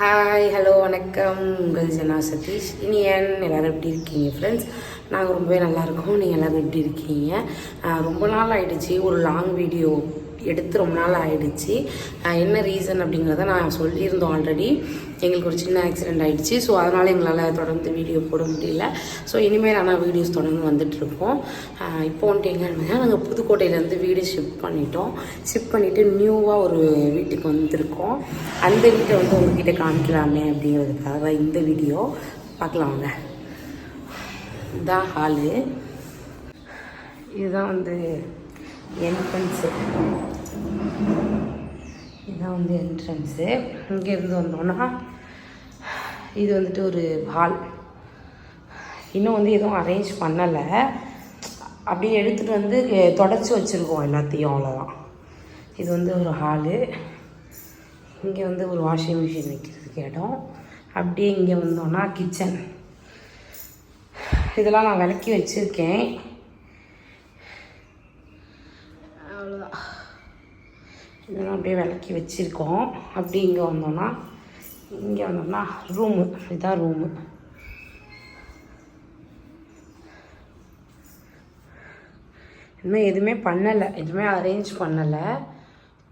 Hi hello வணக்கம். உங்கள் ஜனா சதீஷ். இனியன் எல்லோரும் எப்படி இருக்கீங்க ஃப்ரெண்ட்ஸ் நாங்கள் ரொம்பவே நல்லாயிருக்கோம் நீங்கள் எல்லோரும் எப்படி இருக்கீங்க? ரொம்ப நாள் ஆயிடுச்சு. ஒரு லாங் வீடியோ எடுத்து ரொம்ப நாள் ஆயிடுச்சு. என்ன ரீசன் அப்படிங்கிறத நான் சொல்லியிருந்தோம் ஆல்ரெடி எங்களுக்கு ஒரு சின்ன ஆக்சிடெண்ட் ஆகிடுச்சு ஸோ அதனால் எங்களால் தொடர்ந்து வீடியோ போட முடியல. ஸோ இனிமேல் ஆனால் வீடியோஸ் தொடர்ந்து வந்துட்டுருக்கோம் இப்போ வந்துட்டு எங்கன்னா நாங்கள் புதுக்கோட்டையிலேருந்து வீடு ஷிஃப்ட் பண்ணிட்டோம். ஷிஃப்ட் பண்ணிவிட்டு நியூவாக ஒரு வீட்டுக்கு வந்திருக்கோம். அந்த வீட்டை வந்து உங்ககிட்ட காமிக்கலாமே அப்படிங்கிறதுக்காக தான் இந்த வீடியோ பார்க்கலாம் வாங்க. இதுதான் ஹாலு இதுதான் வந்து என்ட்ரன்ஸு இதுதான் வந்து என்ட்ரன்ஸு இங்கேருந்து வந்தோன்னா இது வந்துட்டு ஒரு ஹால் இன்னும் வந்து எதுவும் அரேஞ்ச் பண்ணலை. அப்படியே எடுத்துகிட்டு வந்து தொடச்சி வச்சுருக்கோம் எல்லாத்தையும் அவ்வளோதான் இது வந்து ஒரு ஹாலு இங்கே வந்து ஒரு வாஷிங் மிஷின் வைக்கிறதுக்கு இடம். அப்படியே இங்கே வந்தோன்னா கிச்சன் இதெல்லாம் நான் விளக்கி வச்சுருக்கேன். இதெல்லாம் அப்படியே விளக்கி வச்சுருக்கோம். அப்படி இங்கே வந்தோம்னா இங்கே வந்தோம்னா ரூமு இதுதான் ரூமு இன்னும் எதுவுமே பண்ணலை. எதுவுமே அரேஞ்ச் பண்ணலை.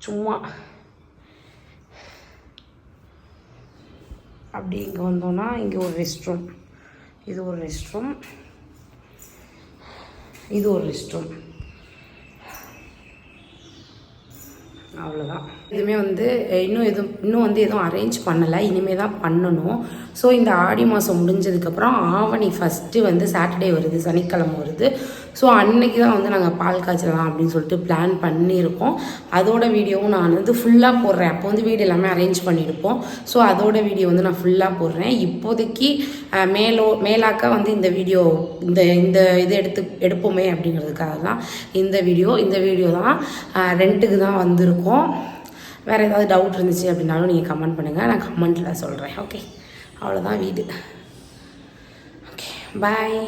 சும்மா. அப்படி இங்கே வந்தோன்னா இங்கே ஒரு ரெஸ்ட் ரூம் இது ஒரு ரெஸ்ட் ரூம் இது ஒரு ரெஸ்ட் ரூம் அவ்வளோதான் இதுவுமே வந்து இன்னும் எதுவும் இன்னும் வந்து எதுவும் அரேஞ்ச் பண்ணலை. இனிமேல் தான் பண்ணணும். ஸோ இந்த ஆடி மாதம் முடிஞ்சதுக்கப்புறம் ஆவணி ஃபஸ்ட்டு வந்து சாட்டர்டே வருது சனிக்கிழமை வருது. ஸோ அன்னைக்கு தான் வந்து நாங்கள் பால் காய்ச்சலாம் அப்படின்னு சொல்லிட்டு பிளான் பண்ணியிருக்கோம். அதோட வீடியோவும் நான் வந்து ஃபுல்லாக போடுறேன். அப்போ வந்து வீடு எல்லாமே அரேஞ்ச் பண்ணியிருப்போம். ஸோ அதோட வீடியோ வந்து நான் ஃபுல்லாக போடுறேன். இப்போதைக்கு மேலோ மேலாக்க வந்து இந்த வீடியோ இந்த இந்த இது எடுத்து எடுப்போமே அப்படிங்கிறதுக்காக தான் இந்த வீடியோ. இந்த வீடியோ தான் ரெண்ட்டுக்கு தான் வந்திருக்கும். வேறு ஏதாவது டவுட் இருந்துச்சு அப்படின்னாலும் நீங்கள் கமெண்ட் பண்ணுங்கள் நான் கமெண்ட்டில் சொல்கிறேன் ஓகே அவ்வளோதான் வீடு. Okay bye